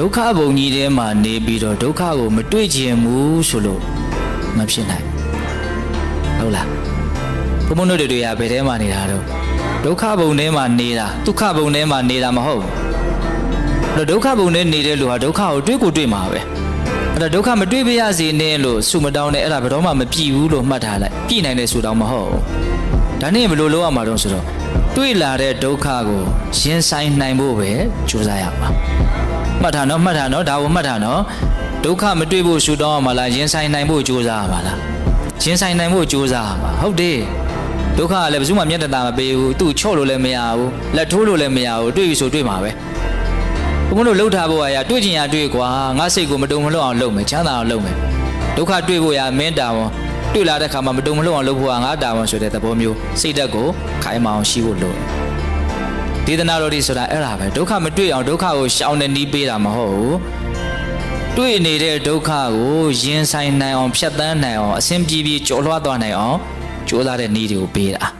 ဒုက္ခဘုံကြီးထဲမှာနေပြီးတော့ဒုက္ခကိုမတွေ့ကျင်ဘူးဆိုလို့မဖြစ်နိုင်ဟုတ်လားဘုံဘုံတို့တွေကဘယ်ထဲမှာနေတာတော့ဒုက္ခဘုံထဲမှာနေတာဒုက္ခဘုံထဲမှာနေတာမဟုတ်ဘူးအဲ့တော့ဒုက္ခဘုံထဲနေတဲ့လူဟာဒုက္ခကိုတွေ့ကိုတွေ့မှာပဲ အဲ့တော့ဒုက္ခမတွေ့ပြရစေနဲ့လို့ဆုမတောင်းနဲ့အဲ့ဒါဘယ်တော့မှမပြည့်ဘူးလို့မှတ်ထားလိုက်ပြည့်နိုင်တဲ့ဆုတောင်းမဟုတ်ဘူးဒါနဲ့ဘယ်လိုလုပ်ရမှာတော့ဆိုတော့တွေ့လာတဲ့ဒုက္ခကိုရင်ဆိုင်နိုင်ဖို့ပဲကြိုးစားရမှာမှတ်ထားနော်မှတ်ထားနော်ဒါကိုမှတ်ထားနော်ဒုက္ခမတွေ့ဖို့ရှုတောင်းရမှာလားရင်ဆိုင်နိုင်ဖို့ကြိုးစားရမှာလားရင်ဆိုင်နိုင်ဖို့ကြိုးစားရမှာဟုတ်တယ်ဒုက္ခကလည်းဘယ်သူမှမျက်တတာမပေးဘူးသူ့ချော့လို့လည်းမရဘူးလက်ထိုးလို့လည်းမရဘူးတွေ့ပြီဆိုတွေ့မှာပဲ ဘုံမလို့လှုပ်ထားဖို့အရာတွေ့ချင်ရတွေ့ကွာငါစိတ်ကိုမတုံမလွတ်အောင်လုပ်မယ်ချမ်းသာအောင်လုပ်မယ်ဒုက္ခတွေ့ဖို့အရာမင်းတာဝန်တွေ့လာတဲ့ခါမှာမတုံမလွတ်အောင်လုပ်ဖို့ကငါတာဝန်ဆိုတဲ့သဘောမျိုးစိတ်ဓာတ်ကိုခိုင်မာအောင်ရှိဖို့လိုတယ်ဒေသနာတော်ဒီဆိုတာအဲ့ဒါပဲဒုက္ခမတွေ့အောင်ဒုက္ခကိုရှောင်နေနီးပေးတာမဟုတ်ဘူးတွေ့နေတဲ့ဒုက္ခကိုရင်ဆိုင်နိုင်အောင်ဖြတ်သန်းနိုင်အောင်အစဉ်ပြေပြေကျော်လွှားသွားနိုင်အောင်ကြိုးစားတဲ့နည်းတွေကိုပေးတာ